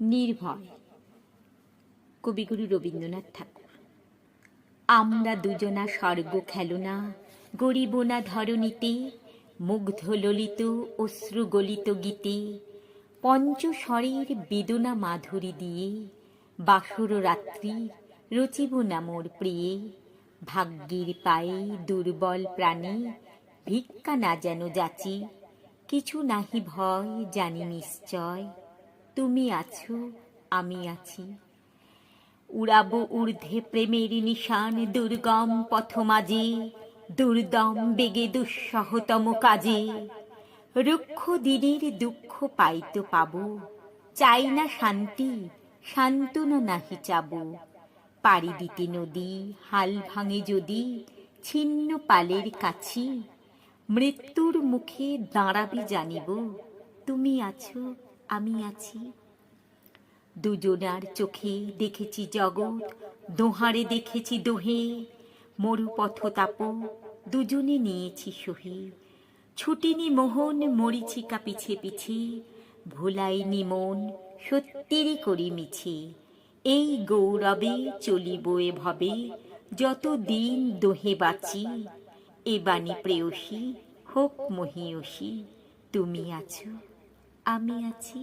নির্ভয়। কবিগুরু রবীন্দ্রনাথ ঠাকুর। আমরা দুজনা স্বর্গ খেলনা গরিব না ধরণীতে, মুগ্ধ ললিত অশ্রু গলিত গীতে পঞ্চস্বরের বেদনা মাধুরী দিয়ে, বাসর রাত্রি রচিব না মোর প্রিয়ে, ভাগ্যের পায়ে দুর্বল প্রাণী ভিক্ষা না যেন যাচি, কিছু নাহি ভয় জানি নিশ্চয় তুমি আছো, আমি আছি। উড়াবো ঊর্ধ্বে প্রেমের নিশান দুর্গম পথ মাঝে দুর্দম বেগে দুঃসহতম কাজে। রুক্ষ দিনের দুঃখ পাইতো পাব, চাই না শান্তি, শান্তনা নাহি চাবো। পাড়ি দিতে নদী, হাল ভাঙে যদি, ছিন্ন পালের কাছি। মৃত্যুর মুখে দাঁড়াবি জানিব, তুমি আছো আমি আছি। দুজনার চোখে দেখেছি জগৎ, দোহারে দেখেছি দোহে। মরুপথ তাপ, দুজনে নিয়েছি সহে। ছুটিনি মোহন মরিচিকা পিছে পিছে। ভোলাইনি মন, সত্যিরই করি মিছে। এই গৌরবে চলিব এ ভবে যত দিন দোহে বাঁচি, এ বাণী প্রেয়সী, হোক মহিয়সী। তুমি আছো। আমি আছি।